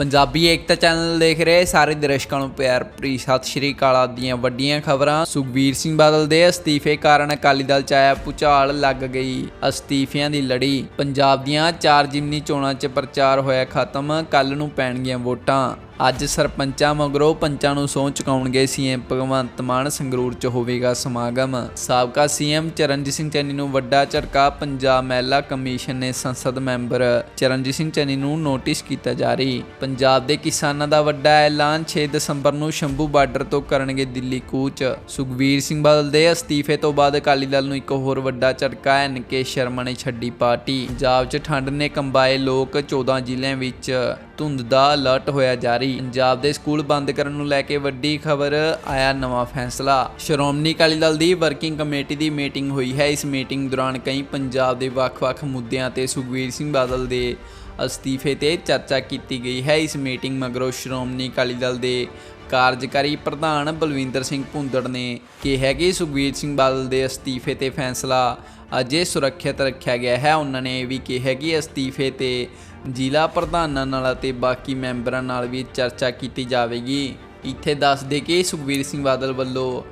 ਪੰਜਾਬੀ ਏਕਤਾ channel ਦੇਖ ਰਹੇ ਸਾਰੇ ਦਰਸ਼ਕਾਂ ਨੂੰ ਪਿਆਰ ਭਰੀ ਸਤਿ ਸ਼੍ਰੀ ਅਕਾਲ ਆਪ ਦੀਆਂ ਵੱਡੀਆਂ ਖਬਰਾਂ। ਸੁਖਬੀਰ ਸਿੰਘ ਬਾਦਲ ਦੇ ਅਸਤੀਫੇ ਕਾਰਨ ਅਕਾਲੀ ਦਲ ਚ ਆਇਆ ਭੁਚਾਲ, ਲੱਗ ਗਈ ਅਸਤੀਫਿਆਂ ਦੀ ਲੜੀ। ਪੰਜਾਬ ਦੀਆਂ ਚਾਰ ਜਿਮਨੀ ਚੋਣਾਂ 'ਚ ਪ੍ਰਚਾਰ ਹੋਇਆ ਖਤਮ ਕੱਲ ਨੂੰ ਪੈਣਗੀਆਂ ਵੋਟਾਂ। ਅੱਜ ਸਰਪੰਚਾਂ ਮਗਰੋਂ ਪੰਚਾਂ ਨੂੰ ਸਹੁੰ ਚੁਕਾਉਣਗੇ ਸੀਐਮ ਭਗਵੰਤ ਮਾਨ ਸੰਗਰੂਰ 'ਚ ਹੋਵੇਗਾ ਸਮਾਗਮ। ਸਾਬਕਾ ਸੀਐਮ ਚਰਨਜੀਤ ਸਿੰਘ ਚੰਨੀ ਨੂੰ ਵੱਡਾ ਝਟਕਾ, ਪੰਜਾਬ ਮਹਿਲਾ ਕਮਿਸ਼ਨ ਨੇ ਸੰਸਦ ਮੈਂਬਰ ਚਰਨਜੀਤ ਸਿੰਘ ਚੰਨੀ ਨੂੰ ਨੋਟਿਸ ਕੀਤਾ ਜਾਰੀ। ਪੰਜਾਬ ਦੇ ਕਿਸਾਨਾਂ ਦਾ ਵੱਡਾ ਐਲਾਨ 6 ਦਸੰਬਰ ਨੂੰ ਸ਼ੰਭੂ ਬਾਰਡਰ ਤੋਂ ਕਰਨਗੇ ਦਿੱਲੀ ਕੂਚ। ਸੁਖਬੀਰ ਸਿੰਘ ਬਾਦਲ ਦੇ ਅਸਤੀਫੇ ਤੋਂ ਬਾਅਦ ਅਕਾਲੀ ਦਲ ਨੂੰ ਇੱਕ ਹੋਰ ਵੱਡਾ ਝਟਕਾ, ਐਨ ਕੇ ਸ਼ਰਮਾ ਨੇ ਛੱਡੀ ਪਾਰਟੀ। ਪੰਜਾਬ 'ਚ ਠੰਡ ਨੇ ਕੰਬਾਏ ਲੋਕ 14 ਜ਼ਿਲ੍ਹਿਆਂ ਵਿੱਚ ਧੁੰਦ ਦਾ ਅਲਰਟ ਹੋਇਆ ਜਾਰੀ। ਪੰਜਾਬ ਦੇ ਸਕੂਲ ਬੰਦ ਕਰਨ ਨੂੰ ਲੈ ਕੇ ਵੱਡੀ ਖਬਰ ਆਇਆ ਨਵਾਂ ਫੈਸਲਾ। ਸ਼੍ਰੋਮਣੀ ਅਕਾਲੀ ਦਲ ਦੀ ਵਰਕਿੰਗ ਕਮੇਟੀ ਦੀ ਮੀਟਿੰਗ ਹੋਈ ਹੈ। ਇਸ ਮੀਟਿੰਗ ਦੌਰਾਨ ਕਈ ਪੰਜਾਬ ਦੇ ਵੱਖ-ਵੱਖ ਮੁੱਦਿਆਂ ਤੇ ਸੁਖਬੀਰ ਸਿੰਘ ਬਾਦਲ ਦੇ ਅਸਤੀਫੇ ਤੇ ਚਰਚਾ ਕੀਤੀ ਗਈ ਹੈ। ਇਸ ਮੀਟਿੰਗ ਮਗਰੋਂ ਸ਼੍ਰੋਮਣੀ ਅਕਾਲੀ ਦਲ ਦੇ ਕਾਰਜਕਾਰੀ ਪ੍ਰਧਾਨ ਬਲਵਿੰਦਰ ਸਿੰਘ ਭੁੰਦੜ ਨੇ ਕਿਹਾ ਕਿ ਸੁਖਬੀਰ ਸਿੰਘ ਬਾਦਲ ਦੇ ਅਸਤੀਫੇ ਤੇ ਫੈਸਲਾ ਅਜੇ ਸੁਰੱਖਿਅਤ ਰੱਖਿਆ ਗਿਆ ਹੈ। ਉਹਨਾਂ ਨੇ ਇਹ ਵੀ ਕਿਹਾ ਕਿ ਅਸਤੀਫੇ ਤੇ ਜ਼ਿਲ੍ਹਾ ਪ੍ਰਧਾਨਾਂ ਨਾਲ ਅਤੇ ਬਾਕੀ ਮੈਂਬਰਾਂ ਨਾਲ ਵੀ ਚਰਚਾ ਕੀਤੀ ਜਾਵੇਗੀ। ਇੱਥੇ ਦੱਸ ਦੇ ਕਿ ਸੁਖਬੀਰ ਸਿੰਘ ਬਾਦਲ ਵੱਲੋਂ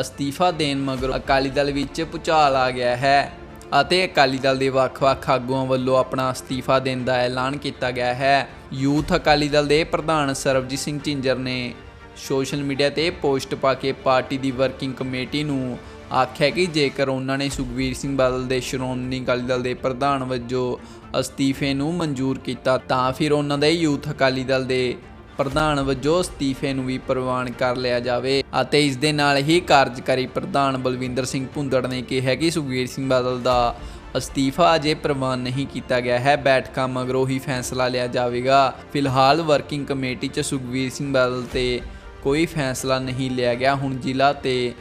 ਅਸਤੀਫਾ ਦੇਣ ਮਗਰੋਂ ਅਕਾਲੀ ਦਲ ਵਿੱਚ ਭੁਚਾਲ ਆ ਗਿਆ ਹੈ ਅਤੇ ਅਕਾਲੀ ਦਲ ਦੇ ਵੱਖ-ਵੱਖ ਆਗੂਆਂ ਵੱਲੋਂ ਆਪਣਾ ਅਸਤੀਫਾ ਦੇਣ ਦਾ ਐਲਾਨ ਕੀਤਾ ਗਿਆ ਹੈ। ਯੂਥ ਅਕਾਲੀ ਦਲ ਦੇ ਪ੍ਰਧਾਨ ਸਰਬਜੀਤ ਸਿੰਘ ਝਿੰਜਰ ਨੇ ਸੋਸ਼ਲ ਮੀਡੀਆ ਤੇ ਪੋਸਟ ਪਾ ਕੇ ਪਾਰਟੀ ਦੀ ਵਰਕਿੰਗ ਕਮੇਟੀ ਨੂੰ ਆਖਿਆ ਕਿ ਜੇਕਰ ਉਹਨਾਂ ਨੇ ਸੁਖਬੀਰ ਸਿੰਘ ਬਾਦਲ ਦੇ ਸ਼੍ਰੋਮਣੀ ਅਕਾਲੀ ਦਲ ਦੇ ਪ੍ਰਧਾਨ ਵਜੋਂ ਅਸਤੀਫੇ ਨੂੰ ਮਨਜ਼ੂਰ ਕੀਤਾ, ਤਾਂ ਫਿਰ ਉਹਨਾਂ ਦੇ ਯੂਥ ਅਕਾਲੀ ਦਲ ਦੇ ਪ੍ਰਧਾਨ ਵਜੋਂ ਅਸਤੀਫੇ ਨੂੰ ਵੀ ਪ੍ਰਵਾਨ ਕਰ ਲਿਆ ਜਾਵੇ ਅਤੇ ਇਸ ਦੇ ਨਾਲ ਹੀ ਕਾਰਜਕਾਰੀ ਪ੍ਰਧਾਨ ਬਲਵਿੰਦਰ ਸਿੰਘ ਭੁੰਦੜ ਨੇ ਕਿਹਾ ਕਿ ਸੁਖਬੀਰ ਸਿੰਘ ਬਾਦਲ ਦਾ ਅਸਤੀਫਾ ਅਜੇ ਪ੍ਰਵਾਨ ਨਹੀਂ ਕੀਤਾ ਗਿਆ ਹੈ। ਬੈਠਕਾਂ ਮਗਰੋਂ ਹੀ ਫੈਸਲਾ ਲਿਆ ਜਾਵੇਗਾ। ਫਿਲਹਾਲ ਵਰਕਿੰਗ ਕਮੇਟੀ 'ਚ ਸੁਖਬੀਰ ਸਿੰਘ ਬਾਦਲ ਤੇ ਕੋਈ ਫੈਸਲਾ ਨਹੀਂ ਲਿਆ ਗਿਆ। ਹੁਣ ਜ਼ਿਲ੍ਹਾ ਤੇ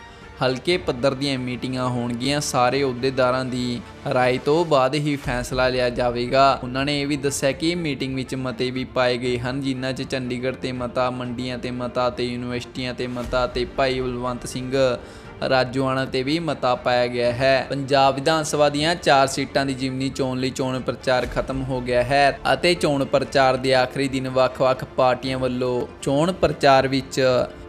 ਹਲਕੇ ਪੱਧਰ ਦੀਆਂ ਮੀਟਿੰਗਾਂ ਹੋਣਗੀਆਂ। ਸਾਰੇ ਅਹੁਦੇਦਾਰਾਂ ਦੀ ਰਾਏ ਤੋਂ ਬਾਅਦ ਹੀ ਫੈਸਲਾ ਲਿਆ ਜਾਵੇਗਾ। ਉਹਨਾਂ ਨੇ ਇਹ ਵੀ ਦੱਸਿਆ ਕਿ ਮੀਟਿੰਗ ਵਿੱਚ ਮਤੇ ਵੀ ਪਾਏ ਗਏ ਹਨ, ਜਿਨ੍ਹਾਂ 'ਚ ਚੰਡੀਗੜ੍ਹ ਤੇ ਮਤਾ, ਮੰਡੀਆਂ ਤੇ ਮਤਾ ਤੇ ਯੂਨੀਵਰਸਿਟੀਆਂ ਤੇ ਮਤਾ ਤੇ ਭਾਈ ਬਲਵੰਤ ਸਿੰਘ ਰਾਜੋਆਣਾ ਤੇ ਵੀ ਮਤਾ ਪਾਇਆ ਗਿਆ ਹੈ। ਪੰਜਾਬ ਵਿਧਾਨ ਸਭਾ ਦੀਆਂ 4 ਸੀਟਾਂ ਦੀ ਜਿਮਨੀ ਚੋਣ ਲਈ ਚੋਣ ਪ੍ਰਚਾਰ ਖਤਮ ਹੋ ਗਿਆ ਹੈ ਅਤੇ ਚੋਣ ਪ੍ਰਚਾਰ ਦੇ ਆਖਰੀ ਦਿਨ ਵੱਖ-ਵੱਖ ਪਾਰਟੀਆਂ ਵੱਲੋਂ ਚੋਣ ਪ੍ਰਚਾਰ ਵਿੱਚ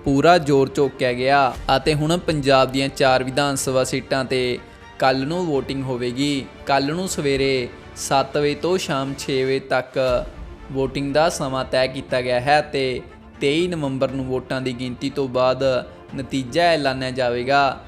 ਪੂਰਾ ਜ਼ੋਰ ਝੋਕਿਆ ਗਿਆ ਅਤੇ ਹੁਣ ਪੰਜਾਬ ਦੀਆਂ 4 ਵਿਧਾਨ ਸਭਾ ਸੀਟਾਂ ਤੇ ਕੱਲ ਨੂੰ VOTING ਹੋਵੇਗੀ। ਕੱਲ ਨੂੰ ਸਵੇਰੇ 7 ਵਜੇ ਤੋਂ ਸ਼ਾਮ 6 ਵਜੇ ਤੱਕ VOTING ਦਾ ਸਮਾਂ ਤੈਅ ਕੀਤਾ ਗਿਆ ਹੈ ਤੇ 23 ਨਵੰਬਰ ਨੂੰ ਵੋਟਾਂ ਦੀ ਗਿਣਤੀ ਤੋਂ ਬਾਅਦ ਨਤੀਜਾ ਐਲਾਨਿਆ ਜਾਵੇਗਾ।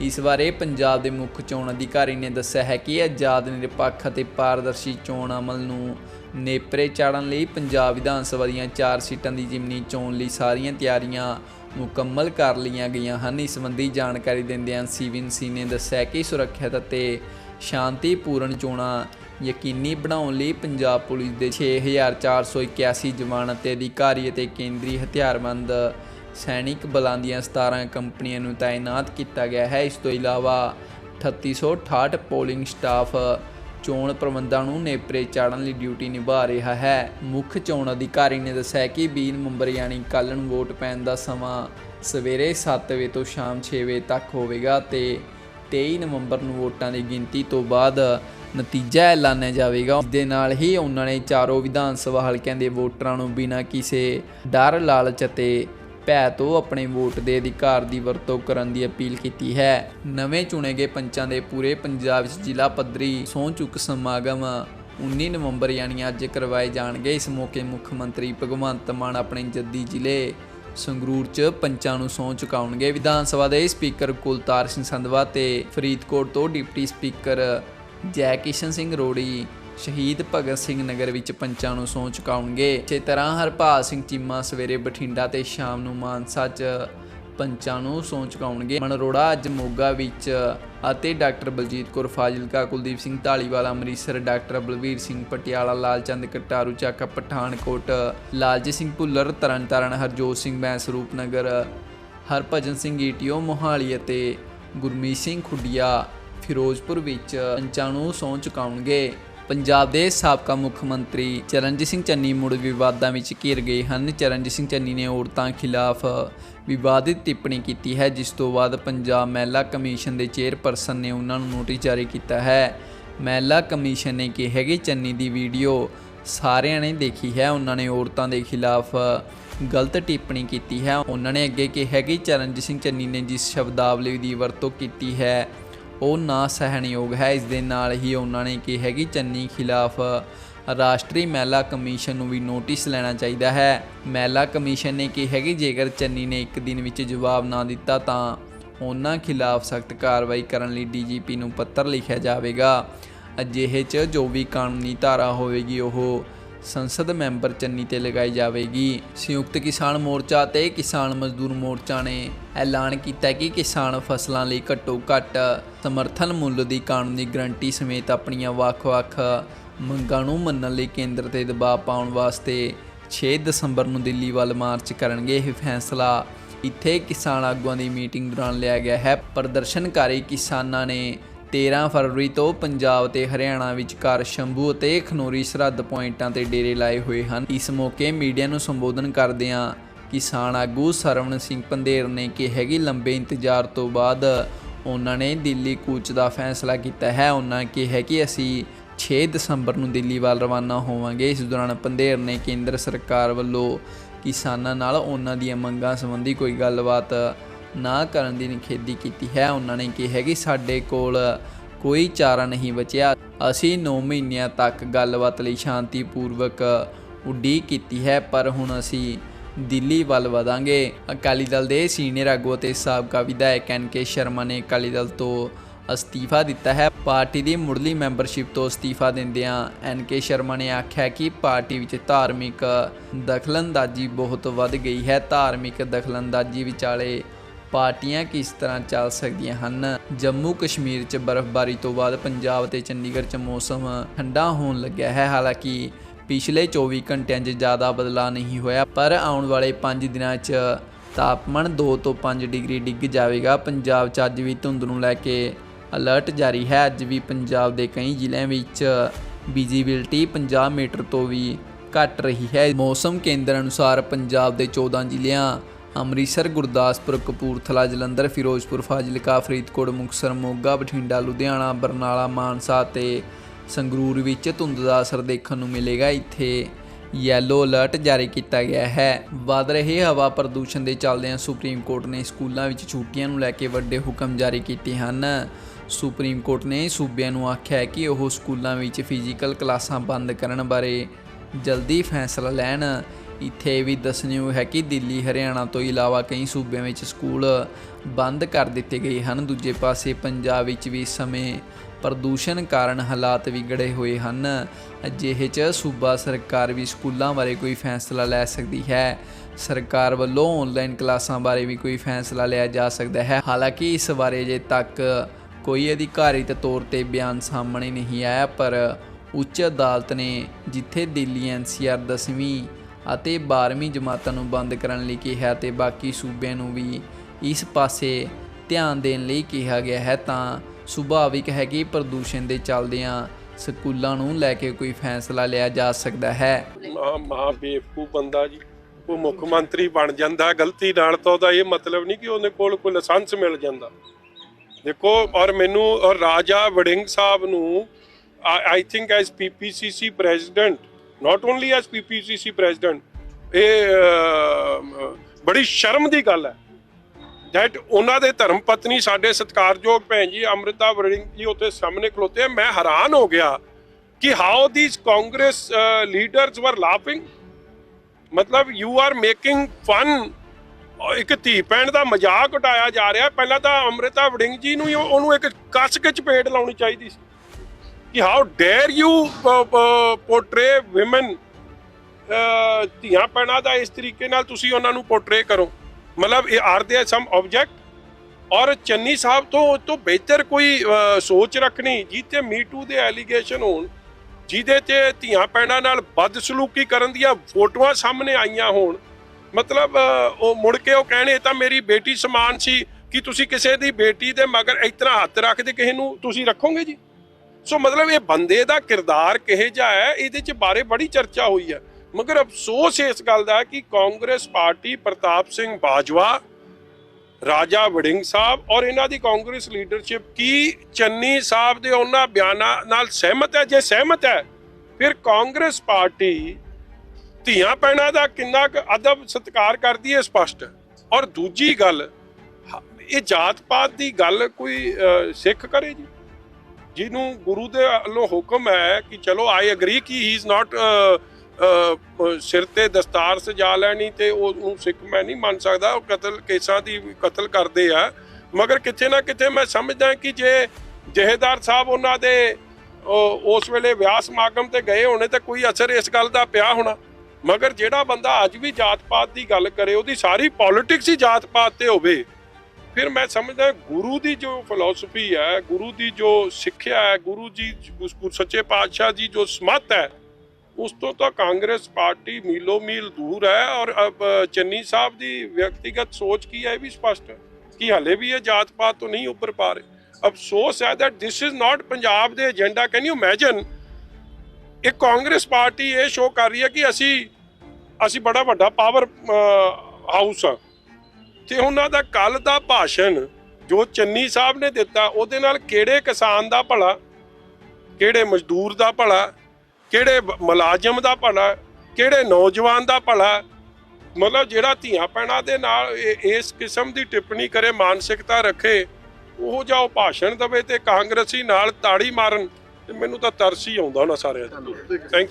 ਇਸ ਬਾਰੇ ਪੰਜਾਬ ਦੇ ਮੁੱਖ ਚੋਣ ਅਧਿਕਾਰੀ ਨੇ ਦੱਸਿਆ ਹੈ ਕਿ ਆਜ਼ਾਦ ਨਿਰਪੱਖ ਅਤੇ ਪਾਰਦਰਸ਼ੀ ਚੋਣ ਅਮਲ ਨੂੰ ਨੇਪਰੇ ਚਾੜਨ ਲਈ ਪੰਜਾਬ ਵਿਧਾਨ ਸਭਾ ਦੀਆਂ 4 ਸੀਟਾਂ ਦੀ ਜਿਮਨੀ ਚੋਣ ਲਈ ਸਾਰੀਆਂ ਤਿਆਰੀਆਂ ਮੁਕੰਮਲ ਕਰ ਲਈਆਂ ਗਈਆਂ ਹਨ। ਇਸ ਸੰਬੰਧੀ ਜਾਣਕਾਰੀ ਦਿੰਦਿਆਂ ਸੀਵਿੰਸੀ ਨੇ ਦੱਸਿਆ ਕਿ ਸੁਰੱਖਿਅਤ ਅਤੇ ਸ਼ਾਂਤੀਪੂਰਨ ਚੋਣਾਂ ਯਕੀਨੀ ਬਣਾਉਣ ਲਈ ਪੰਜਾਬ ਪੁਲਿਸ ਦੇ 6481 ਜਵਾਨ ਅਤੇ ਅਧਿਕਾਰੀ ਅਤੇ ਕੇਂਦਰੀ ਹਥਿਆਰਬੰਦ ਸੈਨਿਕ ਬਲਾਂ ਦੀਆਂ 17 ਕੰਪਨੀਆਂ ਨੂੰ ਤਾਇਨਾਤ ਕੀਤਾ ਗਿਆ ਹੈ। ਇਸ ਤੋਂ ਇਲਾਵਾ 3868 ਪੋਲਿੰਗ ਸਟਾਫ ਚੋਣ ਪ੍ਰਬੰਧਾਂ ਨੂੰ ਨੇਪਰੇ ਚਾੜਨ ਲਈ ਡਿਊਟੀ ਨਿਭਾ ਰਿਹਾ ਹੈ। ਮੁੱਖ ਚੋਣ ਅਧਿਕਾਰੀ ਨੇ ਦੱਸਿਆ ਕਿ 20 ਨਵੰਬਰ ਯਾਨੀ ਕੱਲ੍ਹ ਨੂੰ ਵੋਟ ਪੈਣ ਦਾ ਸਮਾਂ ਸਵੇਰੇ 7 ਵਜੇ ਤੋਂ ਸ਼ਾਮ 6 ਵਜੇ ਤੱਕ ਹੋਵੇਗਾ ਤੇ 23 ਨਵੰਬਰ ਨੂੰ ਵੋਟਾਂ ਦੀ ਗਿਣਤੀ ਤੋਂ ਬਾਅਦ ਨਤੀਜਾ ਐਲਾਨਿਆ ਜਾਵੇਗਾ। ਇਸ ਦੇ ਨਾਲ ਹੀ ਉਹਨਾਂ ਨੇ ਚਾਰੋਂ ਵਿਧਾਨ ਸਭਾ ਹਲਕਿਆਂ ਦੇ ਵੋਟਰਾਂ ਨੂੰ ਬਿਨਾਂ ਕਿਸੇ ਡਰ, ਲਾਲਚ ਅਤੇ ਭੈ ਤੋਂ ਆਪਣੇ ਵੋਟ ਦੇ ਅਧਿਕਾਰ ਦੀ ਵਰਤੋਂ ਕਰਨ ਦੀ ਅਪੀਲ ਕੀਤੀ ਹੈ। ਨਵੇਂ ਚੁਣੇ ਗਏ ਪੰਚਾਂ ਦੇ ਪੂਰੇ ਪੰਜਾਬ ਵਿੱਚ ਜ਼ਿਲ੍ਹਾ ਪੱਧਰੀ ਸਹੁੰ ਚੁੱਕ ਸਮਾਗਮ 19 ਨਵੰਬਰ ਯਾਨੀ ਅੱਜ ਕਰਵਾਏ ਜਾਣਗੇ। ਇਸ ਮੌਕੇ ਮੁੱਖ ਮੰਤਰੀ ਭਗਵੰਤ ਮਾਨ ਆਪਣੇ ਜੱਦੀ ਜ਼ਿਲ੍ਹੇ ਸੰਗਰੂਰ 'ਚ ਪੰਚਾਂ ਨੂੰ ਸਹੁੰ ਚੁਕਾਉਣਗੇ। ਵਿਧਾਨ ਸਭਾ ਦੇ ਸਪੀਕਰ ਕੁਲਤਾਰ ਸਿੰਘ ਸੰਧਵਾ ਤੇ ਫਰੀਦਕੋਟ ਤੋਂ ਡਿਪਟੀ ਸਪੀਕਰ ਜੈ ਕਿਸ਼ਨ ਸਿੰਘ ਰੋੜੀ, ਸ਼ਹੀਦ ਭਗਤ ਸਿੰਘ ਨਗਰ ਵਿੱਚ ਪੰਚਾਂ ਨੂੰ ਸਹੁੰ ਚੁਕਾਉਣਗੇ। ਇਸੇ ਤਰ੍ਹਾਂ ਹਰਪਾਲ ਸਿੰਘ ਚੀਮਾ ਸਵੇਰੇ ਬਠਿੰਡਾ ਤੇ ਸ਼ਾਮ ਨੂੰ ਮਾਨਸਾ 'ਚ ਪੰਚਾਂ ਨੂੰ ਸਹੁੰ ਚੁਕਾਉਣਗੇ। ਮਨਰੋੜਾ ਅੱਜ ਮੋਗਾ ਵਿੱਚ ਅਤੇ doctor Baljit Kaur Fazilka, Kuldeep Singh Dhaliwal Amritsar doctor Balbir Singh Patiala, Lalchand Kataru, Chak Pathankot, Laljit Singh Bhullar Tarn Taran Harjot Singh Bains, Rupnagar, Harbhajan Singh ETO, Mohali ਅਤੇ ਗੁਰਮੀਤ ਸਿੰਘ ਖੁੱਡੀਆ ਫਿਰੋਜ਼ਪੁਰ ਵਿੱਚ ਪੰਚਾਂ ਨੂੰ ਸਹੁੰ ਚੁਕਾਉਣਗੇ। ਪੰਜਾਬ ਦੇ ਸਾਬਕਾ ਮੁੱਖ ਮੰਤਰੀ ਚਰਨਜੀਤ ਸਿੰਘ ਚੰਨੀ ਮੁੜ ਵਿਵਾਦਾਂ ਵਿੱਚ ਘਿਰ ਗਏ ਹਨ। ਚਰਨਜੀਤ ਸਿੰਘ ਚੰਨੀ ਨੇ ਔਰਤਾਂ ਖਿਲਾਫ ਵਿਵਾਦਿਤ ਟਿੱਪਣੀ ਕੀਤੀ ਹੈ, ਜਿਸ ਤੋਂ ਬਾਅਦ ਪੰਜਾਬ ਮਹਿਲਾ ਕਮਿਸ਼ਨ ਦੇ ਚੇਅਰਪਰਸਨ ਨੇ ਉਹਨਾਂ ਨੂੰ ਨੋਟਿਸ ਜਾਰੀ ਕੀਤਾ ਹੈ। ਮਹਿਲਾ ਕਮਿਸ਼ਨ ਨੇ ਕਿਹਾ ਕਿ ਚੰਨੀ ਦੀ ਵੀਡੀਓ ਸਾਰਿਆਂ ਨੇ ਦੇਖੀ ਹੈ। ਉਹਨਾਂ ਨੇ ਔਰਤਾਂ ਦੇ ਖਿਲਾਫ ਗਲਤ ਟਿੱਪਣੀ ਕੀਤੀ ਹੈ। ਉਹਨਾਂ ਨੇ ਅੱਗੇ ਕਿਹਾ ਕਿ ਚਰਨਜੀਤ ਸਿੰਘ ਚੰਨੀ ਨੇ ਜਿਸ ਸ਼ਬਦਾਵਲੀ ਦੀ ਵਰਤੋਂ ਕੀਤੀ ਹੈ ਉਹ ਨਾ ਸਹਿਣਯੋਗ ਹੈ। ਇਸ ਦੇ ਨਾਲ ਹੀ ਉਹਨਾਂ ਨੇ ਕਿਹਾ ਕਿ ਚੰਨੀ ਖਿਲਾਫ ਰਾਸ਼ਟਰੀ ਮਹਿਲਾ ਕਮਿਸ਼ਨ ਨੂੰ ਵੀ ਨੋਟਿਸ ਲੈਣਾ ਚਾਹੀਦਾ ਹੈ। ਮਹਿਲਾ ਕਮਿਸ਼ਨ ਨੇ ਕਿਹਾ ਕਿ ਜੇਕਰ ਚੰਨੀ ਨੇ ਇੱਕ ਦਿਨ ਵਿੱਚ ਜਵਾਬ ਨਾ ਦਿੱਤਾ ਤਾਂ ਉਹਨਾਂ ਖਿਲਾਫ ਸਖਤ ਕਾਰਵਾਈ ਕਰਨ ਲਈ ਡੀਜੀਪੀ ਨੂੰ ਪੱਤਰ ਲਿਖਿਆ ਜਾਵੇਗਾ। ਅਜਿਹੇ 'ਚ ਜੋ ਵੀ ਕਾਨੂੰਨੀ ਧਾਰਾ ਹੋਵੇਗੀ, ਉਹ ਸੰਸਦ ਮੈਂਬਰ ਚੰਨੀ ਤੇ ਲਗਾਈ ਜਾਵੇਗੀ। ਸੰਯੁਕਤ ਕਿਸਾਨ ਮੋਰਚਾ ਤੇ ਕਿਸਾਨ ਮਜ਼ਦੂਰ ਮੋਰਚਾ ਨੇ ਐਲਾਨ ਕੀਤਾ ਕਿ ਕਿਸਾਨ ਫਸਲਾਂ ਲਈ ਘੱਟੋ ਘੱਟ ਸਮਰਥਨ ਮੁੱਲ ਦੀ ਕਾਨੂੰਨੀ ਗਰੰਟੀ ਸਮੇਤ ਆਪਣੀਆਂ ਵੱਖ-ਵੱਖ ਮੰਗਾਂ ਨੂੰ ਮੰਨਣ ਲਈ ਕੇਂਦਰ ਤੇ ਦਬਾਅ ਪਾਉਣ ਵਾਸਤੇ 6 ਦਸੰਬਰ ਨੂੰ ਦਿੱਲੀ ਵੱਲ ਮਾਰਚ ਕਰਨਗੇ ਇਹ ਫੈਸਲਾ। ਇੱਥੇ ਕਿਸਾਨ ਆਗੂਆਂ ਦੀ ਮੀਟਿੰਗ ਦੌਰਾਨ ਲਿਆ ਗਿਆ ਹੈ। ਪ੍ਰਦਰਸ਼ਨਕਾਰੀ ਕਿਸਾਨਾਂ ਨੇ 13 ਫਰਵਰੀ ਤੋਂ ਪੰਜਾਬ ਤੇ ਹਰਿਆਣਾ ਵਿਚਕਾਰ ਸ਼ੰਭੂ ਅਤੇ ਖਨੋਰੀ ਸਰਹੱਦ ਪੁਆਇੰਟਾਂ ਤੇ ਡੇਰੇ ਲਾਏ ਹੋਏ ਹਨ। ਇਸ ਮੌਕੇ ਮੀਡੀਆ ਨੂੰ ਸੰਬੋਧਨ ਕਰਦਿਆਂ ਕਿਸਾਨ ਆਗੂ ਸਰਵਣ ਸਿੰਘ ਪੰਧੇਰ ਨੇ ਕਿਹਾ ਕਿ ਲੰਬੇ ਇੰਤਜ਼ਾਰ ਤੋਂ ਬਾਅਦ ਉਹਨਾਂ ਨੇ ਦਿੱਲੀ ਕੂਚ ਦਾ ਫੈਸਲਾ ਕੀਤਾ ਹੈ। ਉਹਨਾਂ ਕਿਹਾ ਕਿ ਅਸੀਂ 6 ਦਸੰਬਰ ਨੂੰ ਦਿੱਲੀ ਵੱਲ ਰਵਾਨਾ ਹੋਵਾਂਗੇ। ਇਸ ਦੌਰਾਨ ਪੰਧੇਰ ਨੇ ਕੇਂਦਰ ਸਰਕਾਰ ਵੱਲੋਂ ਕਿਸਾਨਾਂ ਨਾਲ ਉਹਨਾਂ ਦੀਆਂ ਮੰਗਾਂ ਸੰਬੰਧੀ ਕੋਈ ਗੱਲਬਾਤ ਨਾ ਕਰਨ ਦੀ ਨਿਖੇਧੀ ਕੀਤੀ ਹੈ। ਉਹਨਾਂ ਨੇ ਕਿਹਾ ਕਿ ਸਾਡੇ ਕੋਲ ਕੋਈ ਚਾਰਾ ਨਹੀਂ ਬਚਿਆ। ਅਸੀਂ 9 ਮਹੀਨਿਆਂ ਤੱਕ ਗੱਲਬਾਤ ਲਈ ਸ਼ਾਂਤੀਪੂਰਵਕ ਉਡੀਕ ਕੀਤੀ ਹੈ, ਪਰ ਹੁਣ ਅਸੀਂ ਦਿੱਲੀ ਵੱਲ ਵਧਾਂਗੇ। ਅਕਾਲੀ ਦਲ ਦੇ ਸੀਨੀਅਰ ਆਗੂ ਅਤੇ ਸਾਬਕਾ ਵਿਧਾਇਕ ਐਨ ਕੇ ਸ਼ਰਮਾ ਨੇ ਅਕਾਲੀ ਦਲ ਤੋਂ ਅਸਤੀਫਾ ਦਿੱਤਾ ਹੈ। ਪਾਰਟੀ ਦੀ ਮੁੱਢਲੀ ਮੈਂਬਰਸ਼ਿਪ ਤੋਂ ਅਸਤੀਫਾ ਦਿੰਦਿਆਂ ਐਨ ਕੇ ਸ਼ਰਮਾ ਨੇ ਆਖਿਆ ਕਿ ਪਾਰਟੀ ਵਿੱਚ ਧਾਰਮਿਕ ਦਖਲਅੰਦਾਜ਼ੀ ਬਹੁਤ ਵੱਧ ਗਈ ਹੈ। ਧਾਰਮਿਕ ਦਖਲਅੰਦਾਜ਼ੀ ਵਿਚਾਲੇ ਪਾਰਟੀਆਂ ਕਿਸ ਤਰ੍ਹਾਂ ਚੱਲ ਸਕਦੀਆਂ ਹਨ? ਜੰਮੂ ਕਸ਼ਮੀਰ 'ਚ ਬਰਫ਼ਬਾਰੀ ਤੋਂ ਬਾਅਦ ਪੰਜਾਬ ਤੇ ਚੰਡੀਗੜ੍ਹ 'ਚ ਮੌਸਮ ਠੰਡਾ ਹੋਣ ਲੱਗਿਆ ਹੈ। ਹਾਲਾਂਕਿ ਪਿਛਲੇ 24 ਘੰਟਿਆਂ 'ਚ ਜ਼ਿਆਦਾ ਬਦਲਾਅ ਨਹੀਂ ਹੋਇਆ, ਪਰ ਆਉਣ ਵਾਲੇ 5 ਦਿਨਾਂ 'ਚ ਤਾਪਮਾਨ 2 ਤੋਂ 5 ਡਿਗਰੀ ਡਿੱਗ ਜਾਵੇਗਾ। ਪੰਜਾਬ 'ਚ ਅੱਜ ਵੀ ਧੁੰਦ ਨੂੰ ਲੈ ਕੇ ਅਲਰਟ ਜਾਰੀ ਹੈ। ਅੱਜ ਵੀ ਪੰਜਾਬ ਦੇ ਕਈ ਜ਼ਿਲ੍ਹਿਆਂ ਵਿੱਚ ਵਿਜ਼ਿਬਿਲਟੀ 50 ਮੀਟਰ ਤੋਂ ਵੀ ਘੱਟ ਰਹੀ ਹੈ। ਮੌਸਮ ਕੇਂਦਰ ਅਨੁਸਾਰ ਪੰਜਾਬ ਦੇ 14 ਜ਼ਿਲ੍ਹਿਆਂ ਅੰਮ੍ਰਿਤਸਰ, ਗੁਰਦਾਸਪੁਰ, ਕਪੂਰਥਲਾ, ਜਲੰਧਰ, ਫਿਰੋਜ਼ਪੁਰ, ਫਾਜ਼ਿਲਕਾ, ਫਰੀਦਕੋਟ, ਮੁਕਤਸਰ, ਮੋਗਾ, ਬਠਿੰਡਾ, ਲੁਧਿਆਣਾ, ਬਰਨਾਲਾ, ਮਾਨਸਾ ਤੇ ਸੰਗਰੂਰ ਵਿੱਚ ਧੁੰਦ ਦਾ ਅਸਰ ਦੇਖਣ ਨੂੰ ਮਿਲੇਗਾ। ਇੱਥੇ ਯੈਲੋ ਅਲਰਟ ਜਾਰੀ ਕੀਤਾ ਗਿਆ ਹੈ। ਵਧ ਰਹੇ ਹਵਾ ਪ੍ਰਦੂਸ਼ਣ ਦੇ ਚੱਲਦਿਆਂ ਸੁਪਰੀਮ ਕੋਰਟ ਨੇ ਸਕੂਲਾਂ ਵਿੱਚ ਛੁੱਟੀਆਂ ਨੂੰ ਲੈ ਕੇ ਵੱਡੇ ਹੁਕਮ ਜਾਰੀ ਕੀਤੇ ਹਨ। ਸੁਪਰੀਮ ਕੋਰਟ ਨੇ ਸੂਬਿਆਂ ਨੂੰ ਆਖਿਆ ਹੈ ਕਿ ਉਹ ਸਕੂਲਾਂ ਵਿੱਚ ਫਿਜ਼ੀਕਲ ਕਲਾਸਾਂ ਬੰਦ ਕਰਨ ਬਾਰੇ ਜਲਦੀ ਫੈਸਲਾ ਲੈਣ। ਇੱਥੇ ਇਹ ਵੀ ਦੱਸਣਯੋਗ ਹੈ ਕਿ ਦਿੱਲੀ, ਹਰਿਆਣਾ ਤੋਂ ਇਲਾਵਾ ਕਈ ਸੂਬਿਆਂ ਵਿੱਚ ਸਕੂਲ ਬੰਦ ਕਰ ਦਿੱਤੇ ਗਏ ਹਨ। ਦੂਜੇ ਪਾਸੇ ਪੰਜਾਬ ਵਿੱਚ ਵੀ ਸਮੇਂ ਪ੍ਰਦੂਸ਼ਣ ਕਾਰਨ ਹਾਲਾਤ ਵਿਗੜੇ ਹੋਏ ਹਨ। ਅਜਿਹੇ 'ਚ ਸੂਬਾ ਸਰਕਾਰ ਵੀ ਸਕੂਲਾਂ ਬਾਰੇ ਕੋਈ ਫੈਸਲਾ ਲੈ ਸਕਦੀ ਹੈ। ਸਰਕਾਰ ਵੱਲੋਂ ਆਨਲਾਈਨ ਕਲਾਸਾਂ ਬਾਰੇ ਵੀ ਕੋਈ ਫੈਸਲਾ ਲਿਆ ਜਾ ਸਕਦਾ ਹੈ। ਹਾਲਾਂਕਿ ਇਸ ਬਾਰੇ ਅਜੇ ਤੱਕ ਕੋਈ ਅਧਿਕਾਰਿਤ ਤੌਰ ਤੇ ਬਿਆਨ ਸਾਹਮਣੇ ਨਹੀਂ ਆਇਆ, ਪਰ ਉੱਚ ਅਦਾਲਤ ਨੇ ਜਿੱਥੇ ਦਿੱਲੀ ਐਨਸੀਆਰ 10ਵੀਂ ਅਤੇ 12ਵੀਂ ਜਮਾਤਾਂ ਨੂੰ ਬੰਦ ਕਰਨ ਲਈ ਕਿਹਾ ਤੇ ਬਾਕੀ ਸੂਬਿਆਂ ਨੂੰ ਵੀ ਇਸ ਪਾਸੇ ਧਿਆਨ ਦੇਣ ਲਈ ਕਿਹਾ ਗਿਆ ਹੈ ਤਾਂ ਸੁਭਾਵਿਕ ਹੈ ਕਿ ਪ੍ਰਦੂਸ਼ਣ ਦੇ ਚੱਲਦਿਆਂ ਸਕੂਲਾਂ ਨੂੰ ਲੈ ਕੇ ਕੋਈ ਫੈਸਲਾ ਲਿਆ ਜਾ ਸਕਦਾ ਹੈ। ਮਹਾ ਮਹਾ ਬੰਦਾ ਜੀ, ਉਹ ਮੁੱਖ ਮੰਤਰੀ ਬਣ ਜਾਂਦਾ, ਗਲਤੀ ਨਾਲ ਤਾਂ ਉਹਦਾ ਇਹ ਮਤਲਬ ਨਹੀਂ ਕਿ ਉਹਦੇ ਕੋਲ ਕੋਈ ਲਾਇਸੈਂਸ ਮਿਲ ਜਾਂਦਾ। ਦੇਖੋ, ਔਰ ਮੈਨੂੰ, ਔਰ ਰਾਜਾ ਵੜਿੰਗ ਸਾਹਿਬ ਨੂੰ I think as PPCC president not only as PPCC president ਇਹ ਬੜੀ ਸ਼ਰਮ ਦੀ ਗੱਲ ਹੈ ਦੈਟ ਉਹਨਾਂ ਦੇ ਧਰਮ ਪਤਨੀ ਸਾਡੇ ਸਤਿਕਾਰਯੋਗ ਭੈਣ ਜੀ ਅੰਮ੍ਰਿਤਾ ਵੜਿੰਗ ਜੀ ਉੱਥੇ ਸਾਹਮਣੇ ਖਲੋਤੇ ਆ। ਮੈਂ ਹੈਰਾਨ ਹੋ ਗਿਆ ਕਿ how these Congress leaders were laughing ਮਤਲਬ ਯੂ ਆਰ ਮੇਕਿੰਗ ਫਨ ਇੱਕ ਧੀ ਭੈਣ ਦਾ ਮਜ਼ਾਕ ਉਡਾਇਆ ਜਾ ਰਿਹਾ। ਪਹਿਲਾਂ ਤਾਂ ਅੰਮ੍ਰਿਤਾ ਵੜਿੰਗ ਜੀ ਨੂੰ ਉਹਨੂੰ ਇੱਕ ਕੱਸ ਕੇ ਚਪੇੜ ਲਾਉਣੀ ਚਾਹੀਦੀ ਸੀ। ਕਿ how dare you portray women ਧੀਆਂ ਭੈਣਾਂ ਦਾ ਇਸ ਤਰੀਕੇ ਨਾਲ ਤੁਸੀਂ ਉਹਨਾਂ ਨੂੰ ਪੋਰਟਰੇ ਕਰੋ। ਮਤਲਬ ਇਹ ਆਰ ਦੇ ਸਮ ਆਬਜੈਕਟ ਔਰ ਚੰਨੀ ਸਾਹਿਬ ਤੋਂ ਉਹ ਤੋਂ ਬਿਹਤਰ ਕੋਈ ਸੋਚ ਰੱਖਣੀ ਜਿੱਤੇ ਮੀਟੂ ਦੇ ਐਲੀਗੇਸ਼ਨ ਹੋਣ, ਜਿਹਦੇ ਤੇ ਧੀਆਂ ਭੈਣਾਂ ਨਾਲ ਬਦਸਲੂਕੀ ਕਰਨ ਦੀਆਂ ਫੋਟੋਆਂ ਸਾਹਮਣੇ ਆਈਆਂ ਹੋਣ। ਮਤਲਬ ਉਹ ਮੁੜ ਕੇ ਉਹ ਕਹਿਣੇ ਤਾਂ ਮੇਰੀ ਬੇਟੀ ਸਮਾਨ ਸੀ, ਕਿ ਤੁਸੀਂ ਕਿਸੇ ਦੀ ਬੇਟੀ ਦੇ ਮਗਰ ਇਸ ਤਰ੍ਹਾਂ ਹੱਥ ਰੱਖਦੇ ਕਿਸੇ ਨੂੰ, ਤੁਸੀਂ ਰੱਖੋਗੇ ਜੀ? ਸੋ ਮਤਲਬ ਇਹ ਬੰਦੇ ਦਾ ਕਿਰਦਾਰ ਕਿਹੋ ਜਿਹਾ ਹੈ, ਇਹਦੇ ਚ ਬਾਰੇ ਬੜੀ ਚਰਚਾ ਹੋਈ ਹੈ। ਮਗਰ ਅਫਸੋਸ ਇਸ ਗੱਲ ਦਾ ਕਿ ਕਾਂਗਰਸ ਪਾਰਟੀ ਪ੍ਰਤਾਪ ਸਿੰਘ ਬਾਜਵਾ, ਰਾਜਾ ਵੜਿੰਗ ਸਾਹਿਬ ਔਰ ਇਹਨਾਂ ਦੀ ਕਾਂਗਰਸ ਲੀਡਰਸ਼ਿਪ ਕੀ ਚੰਨੀ ਸਾਹਿਬ ਦੇ ਉਹਨਾਂ ਬਿਆਨਾਂ ਨਾਲ ਸਹਿਮਤ ਹੈ? ਜੇ ਸਹਿਮਤ ਹੈ, ਫਿਰ ਕਾਂਗਰਸ ਪਾਰਟੀ ਧੀਆਂ ਪੈਣਾ ਦਾ ਕਿੰਨਾ ਕੁ ਅਦਬ ਸਤਿਕਾਰ ਕਰਦੀ ਹੈ ਸਪਸ਼ਟ। ਔਰ ਦੂਜੀ ਗੱਲ, ਇਹ ਜਾਤ ਪਾਤ ਦੀ ਗੱਲ ਕੋਈ ਸਿੱਖ ਕਰੇ ਜੀ? ਜਿਹਨੂੰ ਗੁਰੂ ਦੇ ਵੱਲੋਂ ਹੁਕਮ ਹੈ ਕਿ ਚਲੋ ਆਈ ਐਗਰੀ ਕਿ ਹੀ ਇਜ਼ ਨਾਟ ਸਿਰ ਤੇ ਦਸਤਾਰ ਸਜਾ ਲੈਣੀ ਤੇ ਉਹ ਨੂੰ ਸਿੱਖ ਮੈਂ ਨਹੀਂ ਮੰਨ ਸਕਦਾ, ਉਹ ਕਤਲ ਕੇਸਾਂ ਦੀ ਕਤਲ ਕਰਦੇ ਆ। ਮਗਰ ਕਿਤੇ ਨਾ ਕਿਤੇ ਮੈਂ ਸਮਝਦਾ ਕਿ ਜੇ ਜਹੇਦਾਰ ਸਾਹਿਬ ਉਹਨਾਂ ਦੇ ਉਸ ਵੇਲੇ ਵਿਆਹ ਸਮਾਗਮ ਤੇ ਗਏ ਹੋਣੇ ਤੇ ਕੋਈ ਅਸਰ ਇਸ ਗੱਲ ਦਾ ਪਿਆ ਹੋਣਾ। ਮਗਰ ਜਿਹੜਾ ਬੰਦਾ ਅੱਜ ਵੀ ਜਾਤ ਪਾਤ ਦੀ ਗੱਲ ਕਰੇ, ਉਹਦੀ ਸਾਰੀ ਪੋਲਿਟਿਕਸ ਹੀ ਜਾਤ ਪਾਤ ਤੇ ਹੋਵੇ। ਫਿਰ ਮੈਂ ਸਮਝਦਾ ਗੁਰੂ ਦੀ ਜੋ ਫਿਲਾਸਫੀ ਹੈ, ਗੁਰੂ ਦੀ ਜੋ ਸਿੱਖਿਆ ਹੈ, ਗੁਰੂ ਜੀ ਸੱਚੇ ਪਾਤਸ਼ਾਹ ਦੀ ਜੋ ਸਮਤ ਹੈ, ਉਸ ਤੋਂ ਤਾਂ ਕਾਂਗਰਸ ਪਾਰਟੀ ਮੀਲੋ ਮੀਲ ਦੂਰ ਹੈ ਔਰ ਚੰਨੀ ਸਾਹਿਬ ਦੀ ਵਿਅਕਤੀਗਤ ਸੋਚ ਕੀ ਹੈ ਇਹ ਵੀ ਸਪਸ਼ਟ ਹੈ ਕਿ ਹਲੇ ਵੀ ਇਹ ਜਾਤ ਪਾਤ ਤੋਂ ਨਹੀਂ ਉੱਪਰ ਪਾ ਰਹੇ। ਅਫਸੋਸ ਹੈ that this is not Punjab ਦੇ ਏਜੰਡਾ ਕੈਨ ਯੂ ਇਮੇਜਿਨ ਇਹ ਕਾਂਗਰਸ ਪਾਰਟੀ ਇਹ ਸ਼ੋਅ ਕਰ ਰਹੀ ਹੈ ਕਿ ਅਸੀਂ ਅਸੀਂ ਬੜਾ ਵੱਡਾ ਪਾਵਰ ਹਾਊਸ ਆ ਤੇ ਉਹਨਾਂ ਦਾ ਕੱਲ ਦਾ ਭਾਸ਼ਣ ਜੋ ਚੰਨੀ ਸਾਹਿਬ ਨੇ ਦਿੱਤਾ ਉਹਦੇ ਨਾਲ ਕਿਹੜੇ ਕਿਸਾਨ ਦਾ ਭਲਾ? ਕਿਹੜੇ ਮਜ਼ਦੂਰ ਦਾ ਭਲਾ? ਕਿਹੜੇ ਮੁਲਾਜ਼ਮ ਦਾ ਭਲਾ? ਕਿਹੜੇ ਨੌਜਵਾਨ ਦਾ ਭਲਾ? ਮਤਲਬ ਜਿਹੜਾ ਧੀਆਂ ਪੈਣਾ ਦੇ ਨਾਲ ਇਸ ਕਿਸਮ ਦੀ ਟਿੱਪਣੀ ਕਰੇ ਮਾਨਸਿਕਤਾ ਰੱਖੇ ਉਹ ਜਾ ਉਹ ਭਾਸ਼ਣ ਦਵੇ ਤੇ ਕਾਂਗਰਸੀ ਨਾਲ ਤਾੜੀ ਮਾਰਨ ਤੇ ਮੈਨੂੰ ਤਾਂ ਤਰਸ ਹੀ ਆਉਂਦਾ ਉਹਨਾਂ ਸਾਰਿਆਂ ਦਾ ਥੈਂਕ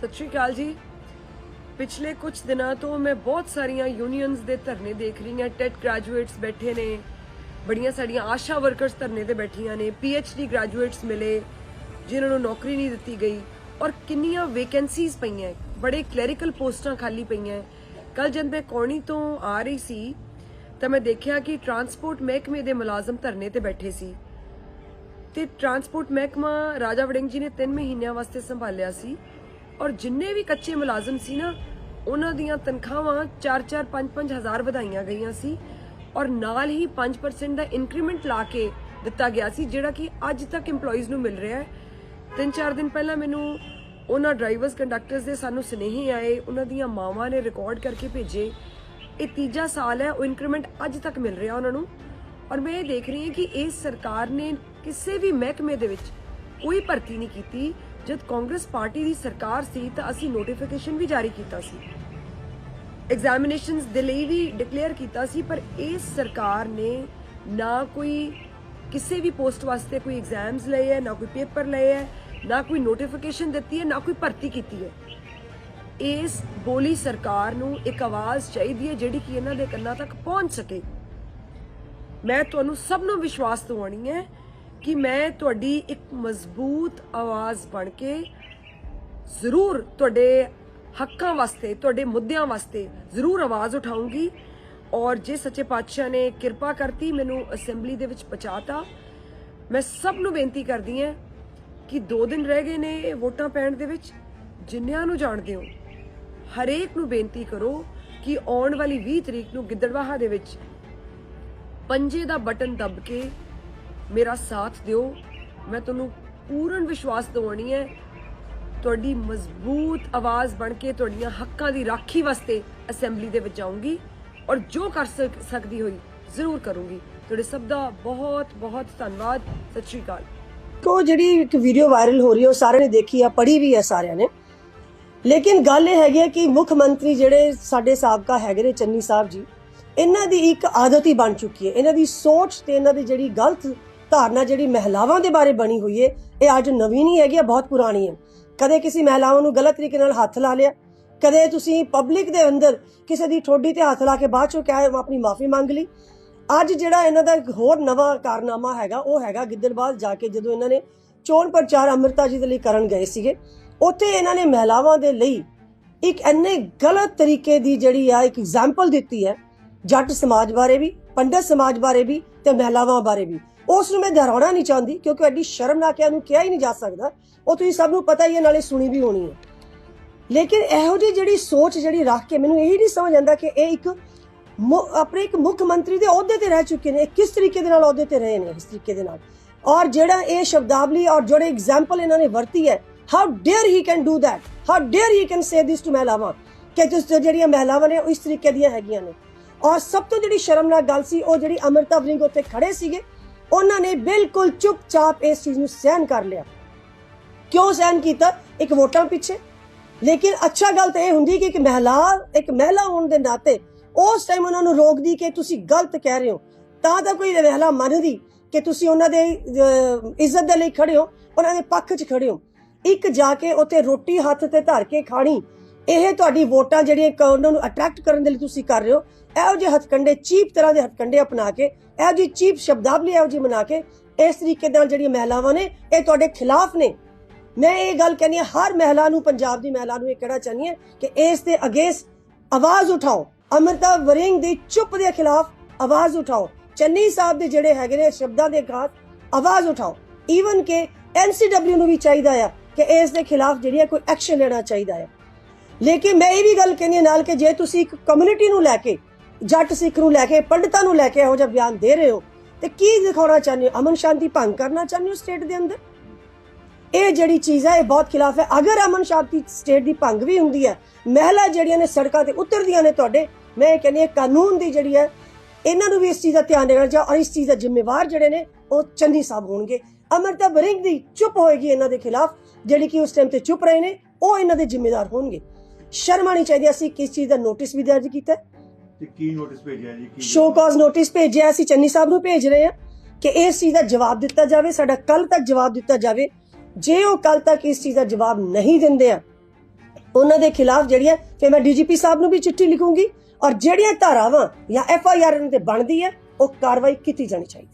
ਸਤਿ ਸ਼੍ਰੀ ਅਕਾਲ ਜੀ। ਪਿਛਲੇ ਕੁਝ ਦਿਨਾਂ ਤੋਂ ਮੈਂ ਬਹੁਤ ਸਾਰੀਆਂ ਯੂਨੀਅਨਸ ਦੇ ਧਰਨੇ ਦੇਖ ਰਹੀ ਹਾਂ ਟੈਟ ਗ੍ਰੈਜੂਏਟਸ ਬੈਠੇ ਨੇ, ਬੜੀਆਂ ਸਾਰੀਆਂ ਆਸ਼ਾ ਵਰਕਰਸ ਧਰਨੇ ਤੇ ਬੈਠੀਆਂ ਨੇ ਡੀ ਗ੍ਰੈਜੂਏਟਸ ਮਿਲੇ, ਜਿਨ੍ਹਾਂ ਨੂੰ ਨੌਕਰੀ ਨਹੀਂ ਦਿੱਤੀ ਗਈ। ਔਰ ਕਿੰਨੀਆਂ ਵੇਕੈਂਸੀਜ਼ ਪਈਆਂ ਬੜੇ ਕਲੈਰੀਕਲ ਪੋਸਟਾਂ ਖਾਲੀ ਪਈਆਂ ਕੱਲ ਜਦ ਮੈਂ ਕੌਣੀ ਤੋਂ ਆ ਰਹੀ ਸੀ, ਤਾਂ ਮੈਂ ਦੇਖਿਆ ਕਿ ਟਰਾਂਸਪੋਰਟ ਮਹਿਕਮੇ ਦੇ ਮੁਲਾਜ਼ਮ ਧਰਨੇ ਤੇ ਬੈਠੇ ਸੀ। ਤੇ ਟਰਾਂਸਪੋਰਟ ਮਹਿਕਮਾ ਰਾਜਾ ਵੜਿੰਗ ਜੀ ਨੇ 3 ਮਹੀਨਿਆਂ ਵਾਸਤੇ ਸੰਭਾਲਿਆ ਸੀ। ਔਰ ਜਿੰਨੇ ਵੀ ਕੱਚੇ ਮੁਲਾਜ਼ਮ ਸੀ ਨਾ, ਉਹਨਾਂ ਦੀਆਂ ਤਨਖਾਹਾਂ 4-4 5-5 ਹਜ਼ਾਰ ਵਧਾਈਆਂ ਗਈਆਂ ਸੀ ਔਰ ਨਾਲ ਹੀ 5% ਦਾ ਇਨਕਰੀਮੈਂਟ ਲਾ ਕੇ ਦਿੱਤਾ ਗਿਆ ਸੀ, ਜਿਹੜਾ ਕਿ ਅੱਜ ਤੱਕ EMPLOYEES ਨੂੰ ਮਿਲ ਰਿਹਾ ਹੈ। ਤਿੰਨ, ਚਾਰ ਦਿਨ ਪਹਿਲਾਂ ਮੈਨੂੰ ਉਹਨਾਂ ਡਰਾਈਵਰਸ ਕੰਡਕਟਰਸ ਦੇ ਸਾਨੂੰ ਸੁਨੇਹੇ ਆਏ, ਉਹਨਾਂ ਦੀਆਂ ਮਾਵਾਂ ਨੇ ਰਿਕਾਰਡ ਕਰਕੇ ਭੇਜੇ, ਇਹ ਤੀਜਾ ਸਾਲ ਹੈ, ਉਹ ਇਨਕਰੀਮੈਂਟ ਅੱਜ ਤੱਕ ਮਿਲ ਰਿਹਾ ਉਹਨਾਂ ਨੂੰ। ਔਰ ਮੈਂ ਇਹ ਦੇਖ ਰਹੀ ਹਾਂ ਕਿ ਇਸ ਸਰਕਾਰ ਨੇ ਕਿਸੇ ਵੀ ਮਹਿਕਮੇ ਦੇ ਵਿੱਚ ਕੋਈ ਭਰਤੀ ਨਹੀਂ ਕੀਤੀ ਜਦ ਕਾਂਗਰਸ ਪਾਰਟੀ ਦੀ ਸਰਕਾਰ ਸੀ ਤਾਂ ਅਸੀਂ ਨੋਟੀਫਿਕੇਸ਼ਨ ਵੀ ਜਾਰੀ ਕੀਤਾ ਸੀ। ਐਗਜ਼ਾਮੀਨੇਸ਼ਨਸ ਦੇ ਲਈ ਵੀ ਡਿਕਲੇਅਰ ਕੀਤਾ ਸੀ, ਪਰ ਇਸ ਸਰਕਾਰ ਨੇ ਨਾ ਕੋਈ ਕਿਸੇ ਵੀ ਪੋਸਟ ਵਾਸਤੇ ਕੋਈ ਐਗਜ਼ਾਮਸ ਲਏ ਹੈ, ਨਾ ਕੋਈ ਪੇਪਰ ਲਏ ਹੈ, ਨਾ ਕੋਈ ਨੋਟੀਫਿਕੇਸ਼ਨ ਦਿੱਤੀ ਹੈ, ਨਾ ਕੋਈ ਭਰਤੀ ਕੀਤੀ ਹੈ। ਇਸ ਬੋਲੀ ਸਰਕਾਰ ਨੂੰ ਇੱਕ ਆਵਾਜ਼ ਚਾਹੀਦੀ ਹੈ ਜਿਹੜੀ ਕਿ ਇਹਨਾਂ ਦੇ ਕੰਨਾਂ ਤੱਕ ਪਹੁੰਚ ਸਕੇ। ਮੈਂ ਤੁਹਾਨੂੰ ਸਭ ਨੂੰ ਵਿਸ਼ਵਾਸ ਦਿਵਾਉਣੀ ਹੈ ਕਿ ਮੈਂ ਤੁਹਾਡੀ ਇੱਕ ਮਜ਼ਬੂਤ ਆਵਾਜ਼ ਬਣ ਕੇ ਜ਼ਰੂਰ ਤੁਹਾਡੇ ਹੱਕਾਂ ਵਾਸਤੇ, ਤੁਹਾਡੇ ਮੁੱਦਿਆਂ ਵਾਸਤੇ ਜ਼ਰੂਰ ਆਵਾਜ਼ ਉਠਾਉਂਗੀ। ਔਰ ਜੇ ਸੱਚੇ ਪਾਤਸ਼ਾਹ ਨੇ ਕਿਰਪਾ ਕਰਤੀ, ਮੈਨੂੰ ਅਸੈਂਬਲੀ ਦੇ ਵਿੱਚ ਪਹੁੰਚਾਤਾ। ਮੈਂ ਸਭ ਨੂੰ ਬੇਨਤੀ ਕਰਦੀ ਹਾਂ ਕਿ 2 ਦਿਨ ਰਹਿ ਗਏ ਨੇ ਵੋਟਾਂ ਪੈਣ ਦੇ ਵਿੱਚ, ਜਿੰਨਿਆਂ ਨੂੰ ਜਾਣਦੇ ਹੋ, ਹਰੇਕ ਨੂੰ ਬੇਨਤੀ ਕਰੋ ਕਿ ਆਉਣ ਵਾਲੀ 20 ਤਰੀਕ ਨੂੰ ਗਿੱਦੜਵਾਹਾ ਦੇ ਵਿੱਚ ਪੰਜੇ ਦਾ ਬਟਨ ਦਬ ਕੇ ਮੇਰਾ ਸਾਥ ਦਿਓ। ਮੈਂ ਤੁਹਾਨੂੰ ਪੂਰਨ ਵਿਸ਼ਵਾਸ ਦਿਵਾਉਣੀ ਹੈ। ਤੁਹਾਡੀ ਮਜ਼ਬੂਤ ਆਵਾਜ਼ ਬਣ ਕੇ ਤੁਹਾਡੀਆਂ ਹੱਕਾਂ ਦੀ ਰਾਖੀ ਵਾਸਤੇ ਅਸੈਂਬਲੀ ਦੇ ਵਿੱਚ ਜਾਊਂਗੀ ਔਰ ਜੋ ਕਰ ਸਕਦੀ ਹੋਈ ਜ਼ਰੂਰ ਕਰੂੰਗੀ। ਤੁਹਾਡੇ ਸਭ ਦਾ ਬਹੁਤ ਬਹੁਤ ਧੰਨਵਾਦ। ਸਤਿ ਸ਼੍ਰੀ ਅਕਾਲ। ਕੋ ਜਿਹੜੀ ਇੱਕ ਵੀਡੀਓ ਵਾਇਰਲ ਹੋ ਰਹੀ ਹੈ, ਉਹ ਸਾਰਿਆਂ ਨੇ ਦੇਖੀ ਆ, ਪੜ੍ਹੀ ਵੀ ਹੈ ਸਾਰਿਆਂ ਨੇ। ਲੇਕਿਨ ਗੱਲ ਇਹ ਹੈਗੀ ਹੈ ਕਿ ਮੁੱਖ ਮੰਤਰੀ ਜਿਹੜੇ ਸਾਡੇ ਸਾਬਕਾ ਹੈਗੇ ਨੇ, ਚੰਨੀ ਸਾਹਿਬ ਜੀ, ਇਹਨਾਂ ਦੀ ਇੱਕ ਆਦਤ ਹੀ ਬਣ ਚੁੱਕੀ ਹੈ। ਇਹਨਾਂ ਦੀ ਸੋਚ ਤੇ ਇਹਨਾਂ ਦੀ ਜਿਹੜੀ ਗਲਤ ਧਾਰਨਾ ਜਿਹੜੀ ਮਹਿਲਾਵਾਂ ਦੇ ਬਾਰੇ ਬਣੀ ਹੋਈ ਹੈ ਇਹ ਅੱਜ ਨਵੀਂ ਨਹੀਂ ਹੈਗੀ, ਇਹ ਬਹੁਤ ਪੁਰਾਣੀ ਹੈ ਕਦੇ ਕਿਸੇ ਮਹਿਲਾਵਾਂ ਨੂੰ ਗਲਤ ਤਰੀਕੇ ਨਾਲ ਹੱਥ ਲਾ ਲਿਆ, ਕਦੇ ਤੁਸੀਂ ਪਬਲਿਕ ਦੇ ਅੰਦਰ ਕਿਸੇ ਦੀ ਠੋਡੀ ਤੇ ਹੱਥ ਲਾ ਕੇ ਬਾਅਦ ਚੋਂ ਕਹਿ ਆਪਣੀ ਮਾਫੀ ਮੰਗ ਲਈ। ਅੱਜ ਜਿਹੜਾ ਇਹਨਾਂ ਦਾ ਇੱਕ ਹੋਰ ਨਵਾਂ ਕਾਰਨਾਮਾ ਹੈਗਾ, ਉਹ ਹੈਗਾ ਗਿੱਦੜਬਾਦ ਜਾ ਕੇ ਜਦੋਂ ਇਹਨਾਂ ਨੇ ਚੋਣ ਪ੍ਰਚਾਰ ਅੰਮ੍ਰਿਤਾ ਜੀ ਦੇ ਲਈ ਕਰਨ ਗਏ ਸੀਗੇ, ਉੱਥੇ ਇਹਨਾਂ ਨੇ ਮਹਿਲਾਵਾਂ ਦੇ ਲਈ ਇੱਕ ਇੰਨੇ ਗਲਤ ਤਰੀਕੇ ਦੀ ਜਿਹੜੀ ਆ ਇੱਕ ਐਗਜ਼ਾਮਪਲ ਦਿੱਤੀ ਹੈ, ਜੱਟ ਸਮਾਜ ਬਾਰੇ ਵੀ, ਪੰਡਤ ਸਮਾਜ ਬਾਰੇ ਵੀ ਤੇ ਮਹਿਲਾਵਾਂ ਬਾਰੇ ਵੀ। ਉਸ ਨੂੰ ਮੈਂ ਦੁਹਰਾਉਣਾ ਨਹੀਂ ਚਾਹੁੰਦੀ, ਕਿਉਂਕਿ ਐਡੀ ਸ਼ਰਮਨਾਕ ਹੈ ਉਹਨੂੰ ਕਿਹਾ ਹੀ ਨਹੀਂ ਜਾ ਸਕਦਾ। ਉਹ ਤੁਸੀਂ ਸਭ ਨੂੰ ਪਤਾ ਹੀ ਹੈ, ਨਾਲੇ ਸੁਣੀ ਵੀ ਹੋਣੀ ਹੈ। ਲੇਕਿਨ ਇਹੋ ਜਿਹੀ ਜਿਹੜੀ ਸੋਚ ਜਿਹੜੀ ਰੱਖ ਕੇ ਮੈਨੂੰ ਇਹੀ ਨਹੀਂ ਸਮਝ ਆਉਂਦਾ ਕਿ ਇਹ ਇੱਕ ਮੁ- ਆਪਣੇ ਇੱਕ ਮੁੱਖ ਮੰਤਰੀ ਦੇ ਅਹੁਦੇ ਤੇ ਰਹਿ ਚੁੱਕੇ ਨੇ। ਇਹ ਕਿਸ ਤਰੀਕੇ ਦੇ ਨਾਲ ਅਹੁਦੇ ਤੇ ਰਹੇ ਨੇ, ਇਸ ਤਰੀਕੇ ਦੇ ਨਾਲ? ਔਰ ਜਿਹੜਾ ਇਹ ਸ਼ਬਦਾਵਲੀ ਔਰ ਜਿਹੜੇ ਐਗਜ਼ਾਮਪਲ ਇਹਨਾਂ ਨੇ ਵਰਤੀ ਹੈ how dare he can do that how dare he can say this to ਮਹਿਲਾਵਾਂ? ਕਿ ਤੁਸੀਂ ਜਿਹੜੀਆਂ ਮਹਿਲਾਵਾਂ ਨੇ ਉਹ ਇਸ ਤਰੀਕੇ ਦੀਆਂ ਹੈਗੀਆਂ ਨੇ। ਔਰ ਸਭ ਤੋਂ ਜਿਹੜੀ ਸ਼ਰਮਨਾਕ ਗੱਲ ਸੀ, ਉਹ ਜਿਹੜੀ ਅਮਰਤਾ ਵਰਿੰਗ ਉੱਤੇ ਖੜੇ ਸੀਗੇ ਉਹਨਾਂ ਨੇ ਬਿਲਕੁਲ ਚੁੱਪਚਾਪ ਇਸ ਚੀਜ਼ ਨੂੰ ਸਹਿਨ ਕਰ ਲਿਆ। ਕਿਉਂ ਸਹਿਨ ਕੀਤਾ? ਇੱਕ ਵੋਟਾਂ ਪਿੱਛੇ। ਲੇਕਿਨ ਅੱਛਾ ਗੱਲ ਤਾਂ ਇਹ ਹੁੰਦੀ ਕਿ ਇੱਕ ਮਹਿਲਾ ਇੱਕ ਮਹਿਲਾ ਹੋਣ ਦੇ ਨਾਤੇ ਉਸ ਟਾਈਮ ਉਹਨਾਂ ਨੂੰ ਰੋਕਦੀ ਕਿ ਤੁਸੀਂ ਗਲਤ ਕਹਿ ਰਹੇ ਹੋ। ਤਾਂ ਤਾਂ ਕੋਈ ਮਹਿਲਾ ਮੰਨਦੀ ਕਿ ਤੁਸੀਂ ਉਹਨਾਂ ਦੇ ਇੱਜ਼ਤ ਦੇ ਲਈ ਖੜੇ ਹੋ ਉਹਨਾਂ ਦੇ ਪੱਖ 'ਚ ਖੜੇ ਹੋ। ਇੱਕ ਜਾ ਕੇ ਉੱਥੇ ਰੋਟੀ ਹੱਥ ਤੇ ਧਰ ਕੇ ਖਾਣੀ ਇਹ ਤੁਹਾਡੀ ਵੋਟਾਂ ਜਿਹੜੀਆਂ ਉਹਨਾਂ ਨੂੰ ਅਟਰੈਕਟ ਕਰਨ ਦੇ ਲਈ ਤੁਸੀਂ ਕਰ ਰਹੇ ਹੋ, ਇਹੋ ਜਿਹੇ ਹਥਕੰਡੇ, ਚੀਪ ਤਰ੍ਹਾਂ ਦੇ ਹਥਕੰਡੇ ਅਪਣਾ ਕੇ, ਇਹੋ ਜਿਹੀ ਚੀਪ ਸ਼ਬਦਾਵਲੀ ਇਹੋ ਜਿਹੀ ਬਣਾ ਕੇ, ਇਸ ਤਰੀਕੇ ਨਾਲ ਜਿਹੜੀਆਂ ਮਹਿਲਾਵਾਂ ਨੇ, ਇਹ ਤੁਹਾਡੇ ਖਿਲਾਫ ਨੇ। ਮੈਂ ਇਹ ਗੱਲ ਕਹਿੰਦੀ ਹਾਂ, ਹਰ ਮਹਿਲਾ ਨੂੰ, ਪੰਜਾਬ ਦੀ ਮਹਿਲਾ ਨੂੰ ਇਹ ਕਹਿਣਾ ਚਾਹੁੰਦੀ ਹਾਂ ਕਿ ਇਸ ਦੇ ਅਗੇਂਸਟ ਆਵਾਜ਼ ਉਠਾਓ। ਅਮਰਤਾ ਵਰਿੰਗ ਦੀ ਚੁੱਪ ਦੇ ਖਿਲਾਫ ਆਵਾਜ਼ ਉਠਾਓ। ਚੰਨੀ ਸਾਹਿਬ ਦੇ ਜਿਹੜੇ ਹੈਗੇ ਨੇ ਸ਼ਬਦਾਂ ਦੇ ਖਿਲਾਫ ਆਵਾਜ਼ ਉਠਾਓ। ਈਵਨ ਕਿ ਐਨਸੀਡਬਲਿਊ ਨੂੰ ਵੀ ਚਾਹੀਦਾ ਆ ਕਿ ਇਸ ਦੇ ਖਿਲਾਫ ਜਿਹੜੀ ਹੈ ਕੋਈ ਐਕਸ਼ਨ ਲੈਣਾ ਚਾਹੀਦਾ ਹੈ ਲੇਕਿਨ ਮੈਂ ਇਹ ਵੀ ਗੱਲ ਕਹਿੰਦੀ ਹਾਂ ਨਾਲ ਕਿ ਜੇ ਤੁਸੀਂ ਇੱਕ ਕਮਿਊਨਿਟੀ ਨੂੰ ਲੈ ਕੇ, ਜੱਟ ਸਿੱਖ ਨੂੰ ਲੈ ਕੇ, ਪੰਡਤਾਂ ਨੂੰ ਲੈ ਕੇ ਇਹੋ ਜਿਹਾ ਬਿਆਨ ਦੇ ਰਹੇ ਹੋ, ਤੇ ਕੀ ਦਿਖਾਉਣਾ ਚਾਹੁੰਦੇ ਹੋ? ਅਮਨ ਸ਼ਾਂਤੀ ਭੰਗ ਕਰਨਾ ਚਾਹੁੰਦੇ ਹੋ ਸਟੇਟ ਦੇ ਅੰਦਰ? ਇਹ ਜਿਹੜੀ ਚੀਜ਼ ਹੈ, ਇਹ ਬਹੁਤ ਖਿਲਾਫ ਹੈ। ਅਗਰ ਅਮਨ ਸ਼ਾਂਤੀ ਸਟੇਟ ਦੀ ਭੰਗ ਵੀ ਹੁੰਦੀ ਹੈ, ਮਹਿਲਾ ਜਿਹੜੀਆਂ ਨੇ ਸੜਕਾਂ ਤੇ ਉਤਰਦੀਆਂ ਨੇ ਤੁਹਾਡੇ, ਮੈਂ ਇਹ ਕਹਿੰਦੀ ਹਾਂ, ਕਾਨੂੰਨ ਦੀ ਜਿਹੜੀ ਹੈ, ਇਹਨਾਂ ਨੂੰ ਵੀ ਇਸ ਚੀਜ਼ ਦਾ ਧਿਆਨ ਦੇਣਾ ਚਾਹੀਦਾ ਔਰ ਇਸ ਚੀਜ਼ ਦਾ ਜ਼ਿੰਮੇਵਾਰ ਜਿਹੜੇ ਨੇ, ਉਹ ਚੰਨੀ ਸਾਹਿਬ ਹੋਣਗੇ। ਅਮਰਤਾ ਬਰਿੰਗ ਦੀ ਚੁੱਪ ਹੋਏਗੀ ਇਹਨਾਂ ਦੇ ਖਿਲਾਫ, ਜਿਹੜੀ ਕਿ ਉਸ ਟਾਈਮ ਤੇ ਚੁੱਪ ਰਹੇ ਨੇ, ਉਹ ਇਹਨਾਂ ਦੇ ਜ਼ਿੰਮੇਵਾਰ ਹੋਣਗੇ। ਸ਼ਰਮ ਆਣੀ ਚਾਹੀਦੀ ਹੈ। ਅਸੀਂ ਕਿਸ ਚੀਜ਼ ਦਾ ਨੋਟਿਸ ਵੀ ਦਰਜ ਕੀਤਾ ਹੈ? ਤੇ ਕੀ ਨੋਟਿਸ ਭੇਜਿਆ ਜੀ? ਕੀ ਸ਼ੋ ਕਾਜ਼ ਨੋਟਿਸ ਭੇਜਿਆ। ਅਸੀਂ ਚੰਨੀ ਸਾਹਿਬ ਨੂੰ ਭੇਜ ਰਹੇ ਹਾਂ ਕਿ ਇਸ ਚੀਜ਼ ਦਾ ਜਵਾਬ ਦਿੱਤਾ ਜਾਵੇ। ਸਾਡਾ ਕੱਲ ਤੱਕ ਜਵਾਬ ਦਿੱਤਾ ਜਾਵੇ। ਜੇ ਉਹ ਕੱਲ ਤੱਕ ਇਸ ਚੀਜ਼ ਦਾ ਜਵਾਬ ਨਹੀਂ ਦਿੰਦੇ ਆ ਉਹਨਾਂ ਦੇ ਖਿਲਾਫ ਜਿਹੜੀ ਹੈ ਫਿਰ ਮੈਂ ਡੀਜੀਪੀ ਸਾਹਿਬ ਨੂੰ ਵੀ ਚਿੱਠੀ ਲਿਖੂੰਗੀ ਔਰ ਜਿਹੜੀਆਂ ਧਾਰਾਵਾਂ ਜਾਂ ਐਫ ਆਈ ਆਰ ਤੇ ਬਣਦੀ ਹੈ ਉਹ ਕਾਰਵਾਈ ਕੀਤੀ ਜਾਣੀ ਚਾਹੀਦੀ ਹੈ।